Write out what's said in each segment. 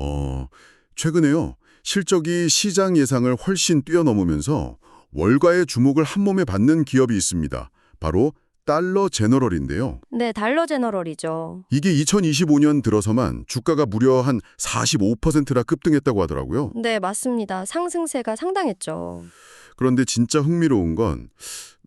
어, 최근에요. 실적이 시장 예상을 훨씬 뛰어넘으면서 월가의 주목을 한몸에 받는 기업이 있습니다. 바로 달러 제너럴인데요. 네, 달러 제너럴이죠. 이게 2025년 들어서만 주가가 무려 한 45%나 급등했다고 하더라고요. 네, 맞습니다. 상승세가 상당했죠. 그런데 진짜 흥미로운 건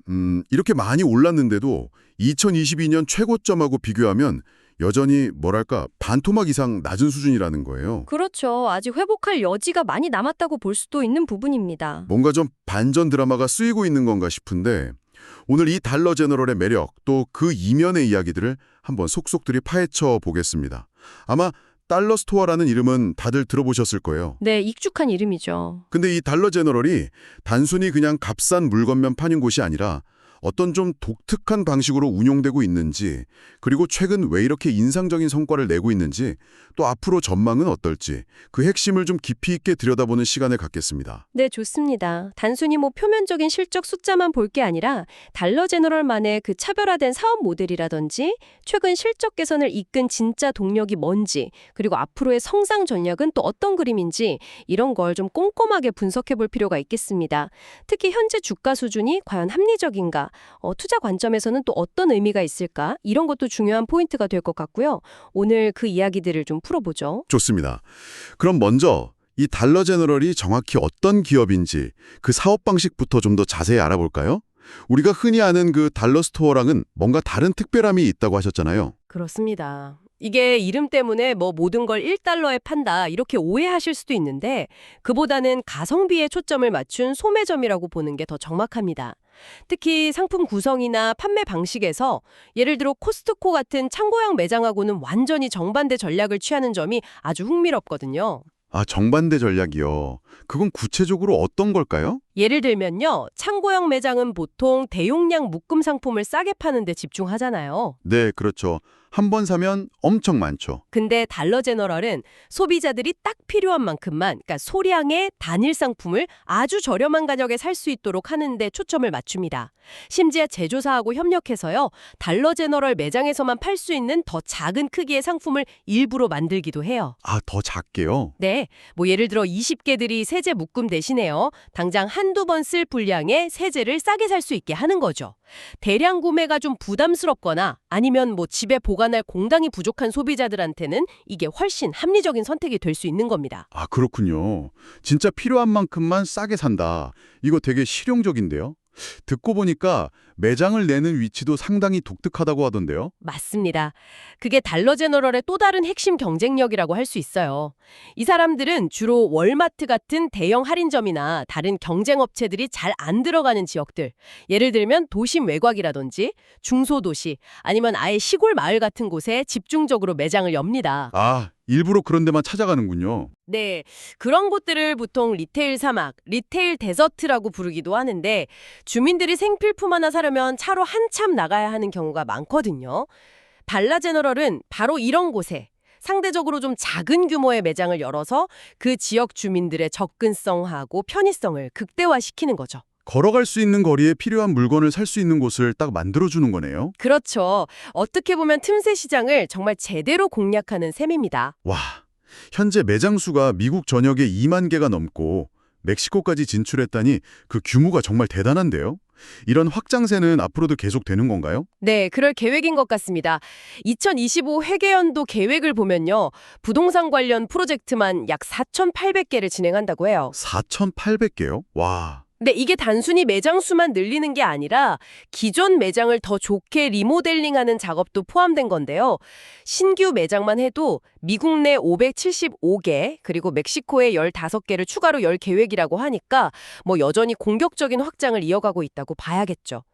음, 이렇게 많이 올랐는데도 2022년 최고점하고 비교하면 여전히 뭐랄까 반토막 이상 낮은 수준이라는 거예요. 그렇죠. 아직 회복할 여지가 많이 남았다고 볼 수도 있는 부분입니다. 뭔가 좀 반전 드라마가 쓰이고 있는 건가 싶은데 오늘 이 달러 제너럴의 매력 또 그 이면의 이야기들을 한번 속속들이 파헤쳐 보겠습니다. 아마 달러 스토어라는 이름은 다들 들어보셨을 거예요. 네, 익숙한 이름이죠. 근데 이 달러 제너럴이 단순히 그냥 값싼 물건만 파는 곳이 아니라 어떤 좀 독특한 방식으로 운용되고 있는지 그리고 최근 왜 이렇게 인상적인 성과를 내고 있는지 또 앞으로 전망은 어떨지 그 핵심을 좀 깊이 있게 들여다보는 시간을 갖겠습니다. 네, 좋습니다. 단순히 뭐 표면적인 실적 숫자만 볼 게 아니라 달러 제너럴만의 그 차별화된 사업 모델이라든지 최근 실적 개선을 이끈 진짜 동력이 뭔지 그리고 앞으로의 성장 전략은 또 어떤 그림인지 이런 걸 좀 꼼꼼하게 분석해 볼 필요가 있겠습니다. 특히 현재 주가 수준이 과연 합리적인가, 어, 투자 관점에서는 또 어떤 의미가 있을까 이런 것도 중요한 포인트가 될 것 같고요. 오늘 그 이야기들을 좀 풀어보죠. 좋습니다. 그럼 먼저 이 달러 제너럴이 정확히 어떤 기업인지 그 사업 방식부터 좀 더 자세히 알아볼까요? 우리가 흔히 아는 그 달러 스토어랑은 뭔가 다른 특별함이 있다고 하셨잖아요. 그렇습니다. 이게 이름 때문에 뭐 모든 걸 1달러에 판다 이렇게 오해하실 수도 있는데 그보다는 가성비에 초점을 맞춘 소매점이라고 보는 게 더 정확합니다. 특히 상품 구성이나 판매 방식에서 예를 들어 코스트코 같은 창고형 매장하고는 완전히 정반대 전략을 취하는 점이 아주 흥미롭거든요. 아, 정반대 전략이요. 그건 구체적으로 어떤 걸까요? 예를 들면요. 창고형 매장은 보통 대용량 묶음 상품을 싸게 파는 데 집중하잖아요. 네, 그렇죠. 한 번 사면 엄청 많죠. 근데 달러 제너럴은 소비자들이 딱 필요한 만큼만, 그러니까 소량의 단일 상품을 아주 저렴한 가격에 살 수 있도록 하는 데 초점을 맞춥니다. 심지어 제조사하고 협력해서요, 달러 제너럴 매장에서만 팔 수 있는 더 작은 크기의 상품을 일부러 만들기도 해요. 아, 더 작게요? 네, 뭐 예를 들어 20개들이 세제 묶음 대신에요, 당장 한두 번 쓸 분량의 세제를 싸게 살 수 있게 하는 거죠. 대량 구매가 좀 부담스럽거나 아니면 뭐 집에 보관할 공당이 부족한 소비자들한테는 이게 훨씬 합리적인 선택이 될 수 있는 겁니다. 아, 그렇군요. 진짜 필요한 만큼만 싸게 산다. 이거 되게 실용적인데요? 듣고 보니까 매장을 내는 위치도 상당히 독특하다고 하던데요? 맞습니다. 그게 달러 제너럴의 또 다른 핵심 경쟁력이라고 할 수 있어요. 이 사람들은 주로 월마트 같은 대형 할인점이나 다른 경쟁업체들이 잘 안 들어가는 지역들, 예를 들면 도심 외곽이라든지 중소도시 아니면 아예 시골 마을 같은 곳에 집중적으로 매장을 엽니다. 아, 일부러 그런 데만 찾아가는군요. 네, 그런 곳들을 보통 리테일 사막, 리테일 데저트라고 부르기도 하는데 주민들이 생필품 하나 사려면 차로 한참 나가야 하는 경우가 많거든요. 달라 제너럴은 바로 이런 곳에 상대적으로 좀 작은 규모의 매장을 열어서 그 지역 주민들의 접근성하고 편의성을 극대화시키는 거죠. 걸어갈 수 있는 거리에 필요한 물건을 살 수 있는 곳을 딱 만들어주는 거네요. 그렇죠. 어떻게 보면 틈새 시장을 정말 제대로 공략하는 셈입니다. 와, 현재 매장 수가 미국 전역에 2만 개가 넘고 멕시코까지 진출했다니 그 규모가 정말 대단한데요? 이런 확장세는 앞으로도 계속되는 건가요? 네, 그럴 계획인 것 같습니다. 2025 회계연도 계획을 보면요. 부동산 관련 프로젝트만 약 4,800개를 진행한다고 해요. 4,800개요? 와, 근데 이게 단순히 매장 수만 늘리는 게 아니라 기존 매장을 더 좋게 리모델링하는 작업도 포함된 건데요. 신규 매장만 해도 미국 내 575개, 그리고 멕시코에 15개를 추가로 열 계획이라고 하니까 뭐 여전히 공격적인 확장을 이어가고 있다고 봐야겠죠.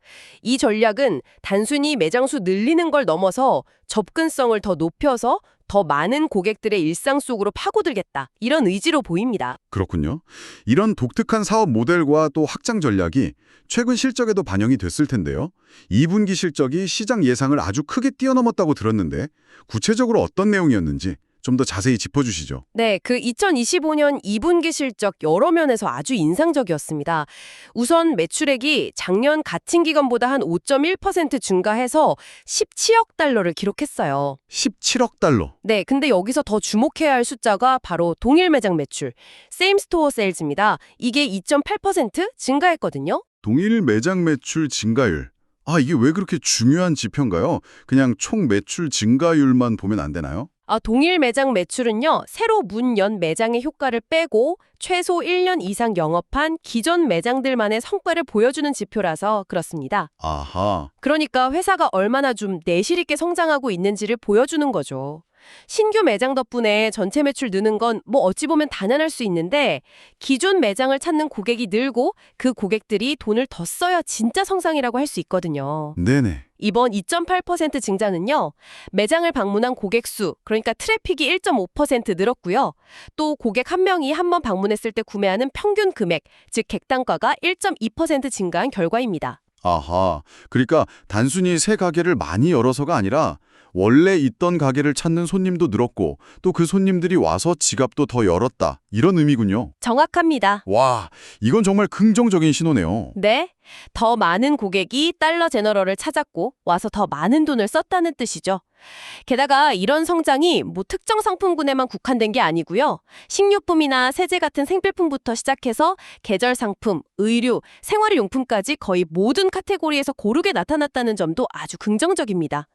이 전략은 단순히 매장 수 늘리는 걸 넘어서 접근성을 더 높여서 더 많은 고객들의 일상 속으로 파고들겠다. 이런 의지로 보입니다. 그렇군요. 이런 독특한 사업 모델과 또 확장 전략이 최근 실적에도 반영이 됐을 텐데요. 2분기 실적이 시장 예상을 아주 크게 뛰어넘었다고 들었는데 구체적으로 어떤 내용이었는지 좀 더 자세히 짚어주시죠. 네, 그 2025년 2분기 실적 여러 면에서 아주 인상적이었습니다. 우선 매출액이 작년 같은 기간보다 한 5.1% 증가해서 17억 달러를 기록했어요. 17억 달러. 네, 근데 여기서 더 주목해야 할 숫자가 바로 동일 매장 매출, 세임 스토어 세일즈입니다. 이게 2.8% 증가했거든요. 동일 매장 매출 증가율. 아, 이게 왜 그렇게 중요한 지표인가요? 그냥 총 매출 증가율만 보면 안 되나요? 아, 동일 매장 매출은요, 새로 문 연 매장의 효과를 빼고 최소 1년 이상 영업한 기존 매장들만의 성과를 보여주는 지표라서 그렇습니다. 아하. 그러니까 회사가 얼마나 좀 내실 있게 성장하고 있는지를 보여주는 거죠. 신규 매장 덕분에 전체 매출 느는 건 뭐 어찌 보면 단연할 수 있는데 기존 매장을 찾는 고객이 늘고 그 고객들이 돈을 더 써야 진짜 성장이라고 할 수 있거든요. 네네. 이번 2.8% 증자는요. 매장을 방문한 고객 수, 그러니까 트래픽이 1.5% 늘었고요. 또 고객 한 명이 한 번 방문했을 때 구매하는 평균 금액, 즉 객단가가 1.2% 증가한 결과입니다. 아하. 그러니까 단순히 새 가게를 많이 열어서가 아니라 원래 있던 가게를 찾는 손님도 늘었고 또 그 손님들이 와서 지갑도 더 열었다. 이런 의미군요. 정확합니다. 와, 이건 정말 긍정적인 신호네요. 네. 더 많은 고객이 달러 제너럴을 찾았고 와서 더 많은 돈을 썼다는 뜻이죠. 게다가 이런 성장이 뭐 특정 상품군에만 국한된 게 아니고요. 식료품이나 세제 같은 생필품부터 시작해서 계절 상품, 의류, 생활용품까지 거의 모든 카테고리에서 고르게 나타났다는 점도 아주 긍정적입니다.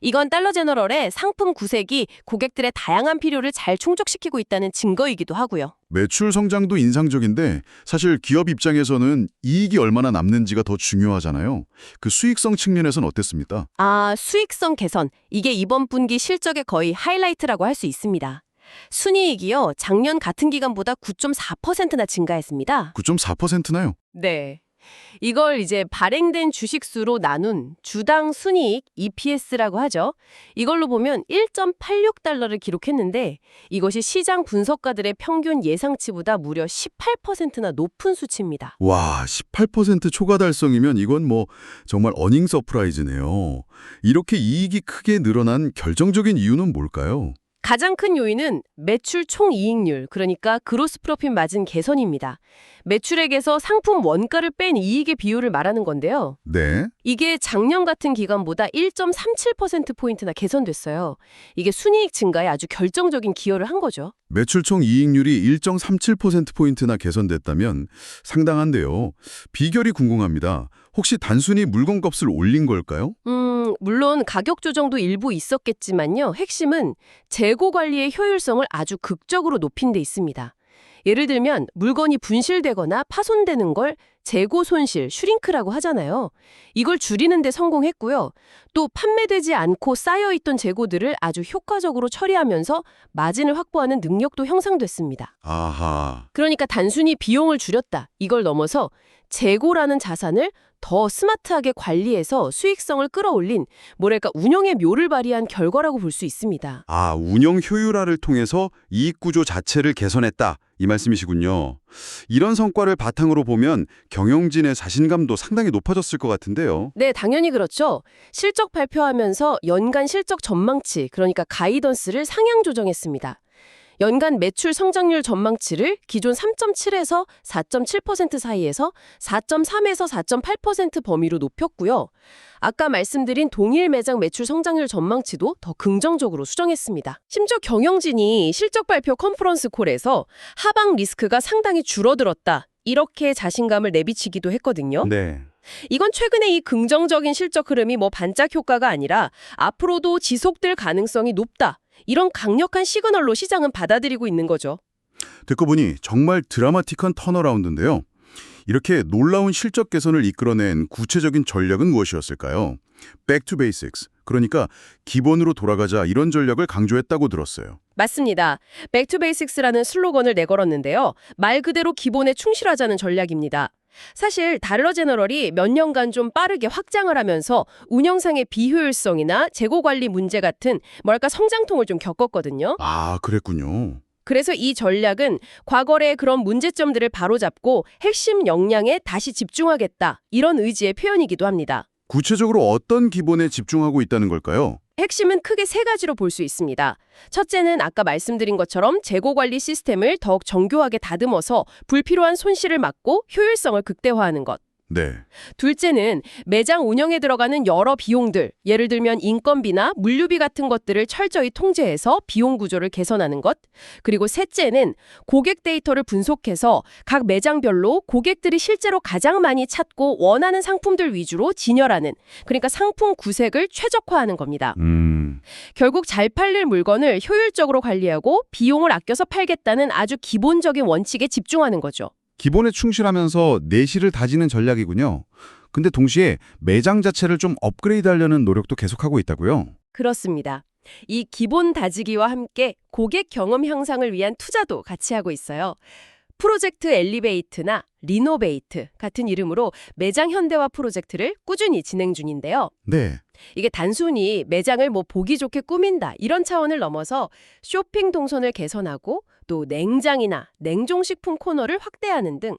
이건 달러 제너럴의 상품 구색이 고객들의 다양한 필요를 잘 충족시키고 있다는 증거이기도 하고요. 매출 성장도 인상적인데 사실 기업 입장에서는 이익이 얼마나 남는지가 더 중요하잖아요. 그 수익성 측면에선 어땠습니까? 아, 수익성 개선. 이게 이번 분기 실적의 거의 하이라이트라고 할 수 있습니다. 순이익이요. 작년 같은 기간보다 9.4%나 증가했습니다. 9.4%나요? 네. 이걸 이제 발행된 주식수로 나눈 주당 순이익 EPS라고 하죠. 이걸로 보면 1.86달러를 기록했는데 이것이 시장 분석가들의 평균 예상치보다 무려 18%나 높은 수치입니다. 와, 18% 초과 달성이면 이건 뭐 정말 어닝 서프라이즈네요. 이렇게 이익이 크게 늘어난 결정적인 이유는 뭘까요? 가장 큰 요인은 매출 총 이익률, 그러니까 그로스 프로핏 마진 개선입니다. 매출액에서 상품 원가를 뺀 이익의 비율을 말하는 건데요. 네. 이게 작년 같은 기간보다 1.37%포인트나 개선됐어요. 이게 순이익 증가에 아주 결정적인 기여를 한 거죠. 매출 총 이익률이 1.37%포인트나 개선됐다면 상당한데요. 비결이 궁금합니다. 혹시 단순히 물건 값을 올린 걸까요? 음, 물론 가격 조정도 일부 있었겠지만요. 핵심은 재고 관리의 효율성을 아주 극적으로 높인 데 있습니다. 예를 들면 물건이 분실되거나 파손되는 걸 재고 손실, 슈링크라고 하잖아요. 이걸 줄이는 데 성공했고요. 또 판매되지 않고 쌓여있던 재고들을 아주 효과적으로 처리하면서 마진을 확보하는 능력도 형성됐습니다. 아하. 그러니까 단순히 비용을 줄였다. 이걸 넘어서 재고라는 자산을 더 스마트하게 관리해서 수익성을 끌어올린 뭐랄까 운영의 묘를 발휘한 결과라고 볼 수 있습니다. 아, 운영 효율화를 통해서 이익 구조 자체를 개선했다. 이 말씀이시군요. 이런 성과를 바탕으로 보면 경영진의 자신감도 상당히 높아졌을 것 같은데요. 네, 당연히 그렇죠. 실적 발표하면서 연간 실적 전망치, 그러니까 가이던스를 상향 조정했습니다. 연간 매출 성장률 전망치를 기존 3.7에서 4.7% 사이에서 4.3에서 4.8% 범위로 높였고요. 아까 말씀드린 동일 매장 매출 성장률 전망치도 더 긍정적으로 수정했습니다. 심지어 경영진이 실적 발표 컨퍼런스 콜에서 하방 리스크가 상당히 줄어들었다. 이렇게 자신감을 내비치기도 했거든요. 네. 이건 최근에 이 긍정적인 실적 흐름이 뭐 반짝 효과가 아니라 앞으로도 지속될 가능성이 높다. 이런 강력한 시그널로 시장은 받아들이고 있는 거죠. 듣고 보니 정말 드라마틱한 턴어라운드인데요. 이렇게 놀라운 실적 개선을 이끌어낸 구체적인 전략은 무엇이었을까요? Back to basics. 그러니까 기본으로 돌아가자 이런 전략을 강조했다고 들었어요. 맞습니다. 백투베이식스라는 슬로건을 내걸었는데요. 말 그대로 기본에 충실하자는 전략입니다. 사실 달러 제너럴이 몇 년간 좀 빠르게 확장을 하면서 운영상의 비효율성이나 재고 관리 문제 같은 뭐랄까 성장통을 좀 겪었거든요. 아, 그랬군요. 그래서 이 전략은 과거의 그런 문제점들을 바로잡고 핵심 역량에 다시 집중하겠다. 이런 의지의 표현이기도 합니다. 구체적으로 어떤 기본에 집중하고 있다는 걸까요? 핵심은 크게 세 가지로 볼 수 있습니다. 첫째는 아까 말씀드린 것처럼 재고 관리 시스템을 더욱 정교하게 다듬어서 불필요한 손실을 막고 효율성을 극대화하는 것. 네. 둘째는 매장 운영에 들어가는 여러 비용들, 예를 들면 인건비나 물류비 같은 것들을 철저히 통제해서 비용 구조를 개선하는 것. 그리고 셋째는 고객 데이터를 분석해서 각 매장별로 고객들이 실제로 가장 많이 찾고 원하는 상품들 위주로 진열하는, 그러니까 상품 구색을 최적화하는 겁니다. 음. 결국 잘 팔릴 물건을 효율적으로 관리하고 비용을 아껴서 팔겠다는 아주 기본적인 원칙에 집중하는 거죠. 기본에 충실하면서 내실을 다지는 전략이군요. 근데 동시에 매장 자체를 좀 업그레이드하려는 노력도 계속하고 있다고요. 그렇습니다. 이 기본 다지기와 함께 고객 경험 향상을 위한 투자도 같이 하고 있어요. 프로젝트 엘리베이트나 리노베이트 같은 이름으로 매장 현대화 프로젝트를 꾸준히 진행 중인데요. 네. 이게 단순히 매장을 뭐 보기 좋게 꾸민다 이런 차원을 넘어서 쇼핑 동선을 개선하고 또 냉장이나 냉동식품 코너를 확대하는 등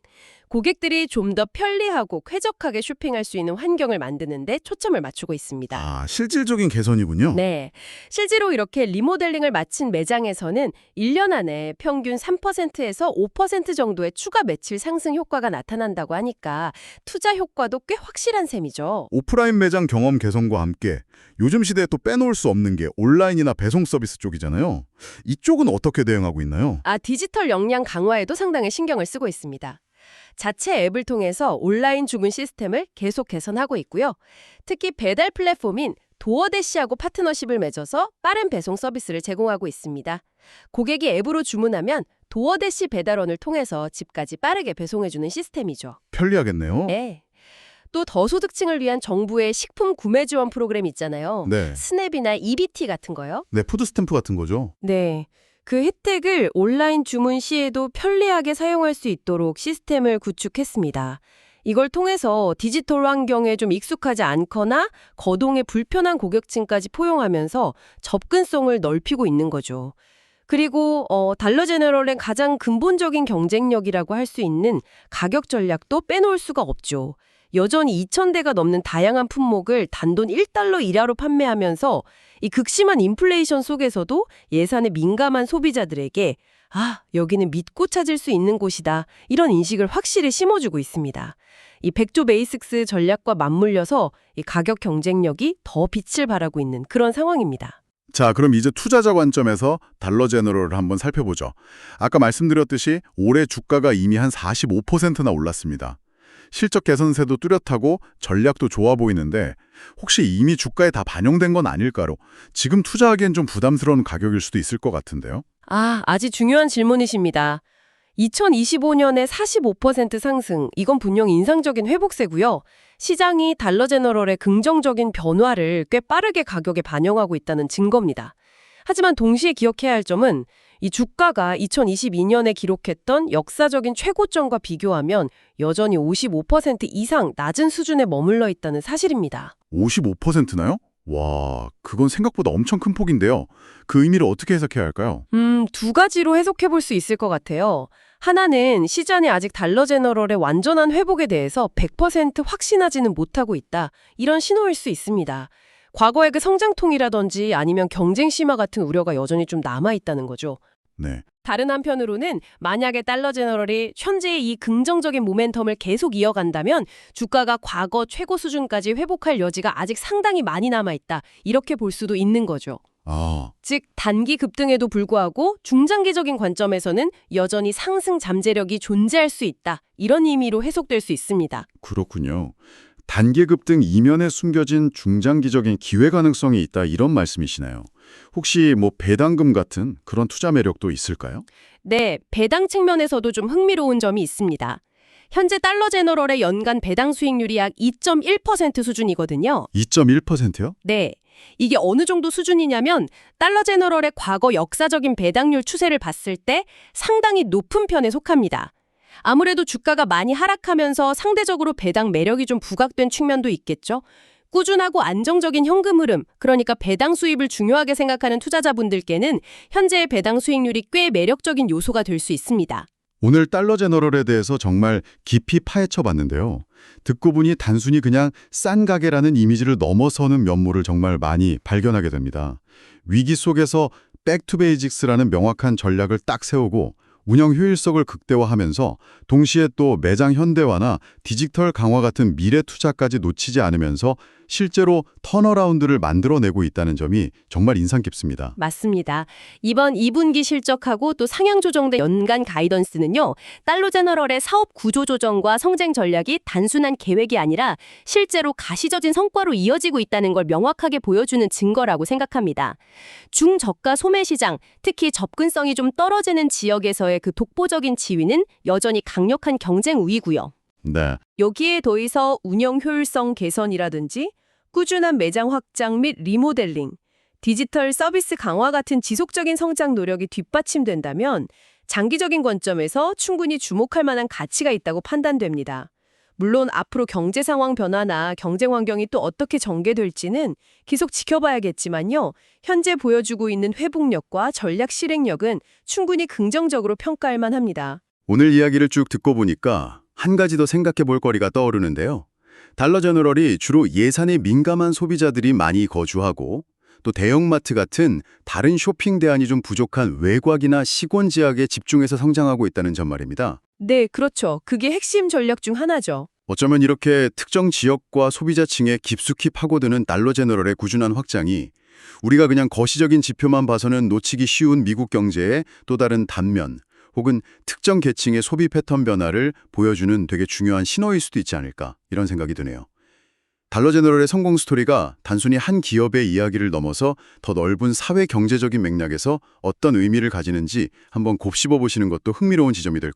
고객들이 좀 더 편리하고 쾌적하게 쇼핑할 수 있는 환경을 만드는 데 초점을 맞추고 있습니다. 아, 실질적인 개선이군요. 네. 실제로 이렇게 리모델링을 마친 매장에서는 1년 안에 평균 3%에서 5% 정도의 추가 매출 상승 효과가 나타난다고 하니까 투자 효과도 꽤 확실한 셈이죠. 오프라인 매장 경험 개선과 함께 요즘 시대에 또 빼놓을 수 없는 게 온라인이나 배송 서비스 쪽이잖아요. 이쪽은 어떻게 대응하고 있나요? 아, 디지털 역량 강화에도 상당히 신경을 쓰고 있습니다. 자체 앱을 통해서 온라인 주문 시스템을 계속 개선하고 있고요. 특히 배달 플랫폼인 도어대시하고 파트너십을 맺어서 빠른 배송 서비스를 제공하고 있습니다. 고객이 앱으로 주문하면 도어대시 배달원을 통해서 집까지 빠르게 배송해주는 시스템이죠. 편리하겠네요. 네. 또 더소득층을 위한 정부의 식품 구매 지원 프로그램 있잖아요. 네. 스냅이나 EBT 같은 거요. 네, 푸드 스탬프 같은 거죠. 네. 그 혜택을 온라인 주문 시에도 편리하게 사용할 수 있도록 시스템을 구축했습니다. 이걸 통해서 디지털 환경에 좀 익숙하지 않거나 거동에 불편한 고객층까지 포용하면서 접근성을 넓히고 있는 거죠. 그리고 어, 달러 제너럴의 가장 근본적인 경쟁력이라고 할 수 있는 가격 전략도 빼놓을 수가 없죠. 여전히 2,000대가 넘는 다양한 품목을 단돈 1달러 이하로 판매하면서 이 극심한 인플레이션 속에서도 예산에 민감한 소비자들에게 아, 여기는 믿고 찾을 수 있는 곳이다. 이런 인식을 확실히 심어주고 있습니다. 이 백조 베이식스 전략과 맞물려서 이 가격 경쟁력이 더 빛을 발하고 있는 그런 상황입니다. 자, 그럼 이제 투자자 관점에서 달러 제너럴을 한번 살펴보죠. 아까 말씀드렸듯이 올해 주가가 이미 한 45%나 올랐습니다. 실적 개선세도 뚜렷하고 전략도 좋아 보이는데 혹시 이미 주가에 다 반영된 건 아닐까로 지금 투자하기엔 좀 부담스러운 가격일 수도 있을 것 같은데요. 아, 아주 중요한 질문이십니다. 2025년에 45% 상승, 이건 분명 인상적인 회복세고요. 시장이 달러 제너럴의 긍정적인 변화를 꽤 빠르게 가격에 반영하고 있다는 증거입니다. 하지만 동시에 기억해야 할 점은 이 주가가 2022년에 기록했던 역사적인 최고점과 비교하면 여전히 55% 이상 낮은 수준에 머물러 있다는 사실입니다. 55%나요? 와, 그건 생각보다 엄청 큰 폭인데요. 그 의미를 어떻게 해석해야 할까요? 음, 두 가지로 해석해 볼 수 있을 것 같아요. 하나는 시장이 아직 달러 제너럴의 완전한 회복에 대해서 100% 확신하지는 못하고 있다. 이런 신호일 수 있습니다. 과거의 그 성장통이라든지 아니면 경쟁 심화 같은 우려가 여전히 좀 남아 있다는 거죠. 네. 다른 한편으로는 만약에 달러 제너럴이 현재의 이 긍정적인 모멘텀을 계속 이어간다면 주가가 과거 최고 수준까지 회복할 여지가 아직 상당히 많이 남아 있다. 이렇게 볼 수도 있는 거죠. 아, 즉 단기 급등에도 불구하고 중장기적인 관점에서는 여전히 상승 잠재력이 존재할 수 있다. 이런 의미로 해석될 수 있습니다. 그렇군요. 단기 급등 이면에 숨겨진 중장기적인 기회 가능성이 있다 이런 말씀이시나요? 혹시 뭐 배당금 같은 그런 투자 매력도 있을까요? 네, 배당 측면에서도 좀 흥미로운 점이 있습니다. 현재 달러 제너럴의 연간 배당 수익률이 약 2.1% 수준이거든요. 2.1%요? 네. 이게 어느 정도 수준이냐면 달러 제너럴의 과거 역사적인 배당률 추세를 봤을 때 상당히 높은 편에 속합니다. 아무래도 주가가 많이 하락하면서 상대적으로 배당 매력이 좀 부각된 측면도 있겠죠. 꾸준하고 안정적인 현금 흐름, 그러니까 배당 수입을 중요하게 생각하는 투자자분들께는 현재의 배당 수익률이 꽤 매력적인 요소가 될 수 있습니다. 오늘 달러 제너럴에 대해서 정말 깊이 파헤쳐 봤는데요. 듣고 보니 단순히 그냥 싼 가게라는 이미지를 넘어서는 면모를 정말 많이 발견하게 됩니다. 위기 속에서 백투베이직스라는 명확한 전략을 딱 세우고 운영 효율성을 극대화하면서 동시에 또 매장 현대화나 디지털 강화 같은 미래 투자까지 놓치지 않으면서 실제로 턴어라운드를 만들어내고 있다는 점이 정말 인상 깊습니다. 맞습니다. 이번 2분기 실적하고 또 상향 조정된 연간 가이던스는요. 달러 제너럴의 사업 구조 조정과 성장 전략이 단순한 계획이 아니라 실제로 가시적인 성과로 이어지고 있다는 걸 명확하게 보여주는 증거라고 생각합니다. 중저가 소매 시장, 특히 접근성이 좀 떨어지는 지역에서의 그 독보적인 지위는 여전히 강력한 경쟁 우위고요. 네. 여기에 더해서 운영 효율성 개선이라든지 꾸준한 매장 확장 및 리모델링, 디지털 서비스 강화 같은 지속적인 성장 노력이 뒷받침된다면 장기적인 관점에서 충분히 주목할 만한 가치가 있다고 판단됩니다. 물론 앞으로 경제 상황 변화나 경쟁 환경이 또 어떻게 전개될지는 계속 지켜봐야겠지만요. 현재 보여주고 있는 회복력과 전략 실행력은 충분히 긍정적으로 평가할 만합니다. 오늘 이야기를 쭉 듣고 보니까 한 가지 더 생각해 볼 거리가 떠오르는데요. 달러 제너럴이 주로 예산에 민감한 소비자들이 많이 거주하고 또 대형마트 같은 다른 쇼핑 대안이 좀 부족한 외곽이나 시골 지역에 집중해서 성장하고 있다는 점 말입니다. 네, 그렇죠. 그게 핵심 전략 중 하나죠. 어쩌면 이렇게 특정 지역과 소비자층에 깊숙이 파고드는 달러 제너럴의 꾸준한 확장이 우리가 그냥 거시적인 지표만 봐서는 놓치기 쉬운 미국 경제의 또 다른 단면 혹은 특정 계층의 소비 패턴 변화를 보여주는 되게 중요한 신호일 수도 있지 않을까 이런 생각이 드네요. 달러 제너럴의 성공 스토리가 단순히 한 기업의 이야기를 넘어서 더 넓은 사회 경제적인 맥락에서 어떤 의미를 가지는지 한번 곱씹어 보시는 것도 흥미로운 지점이 될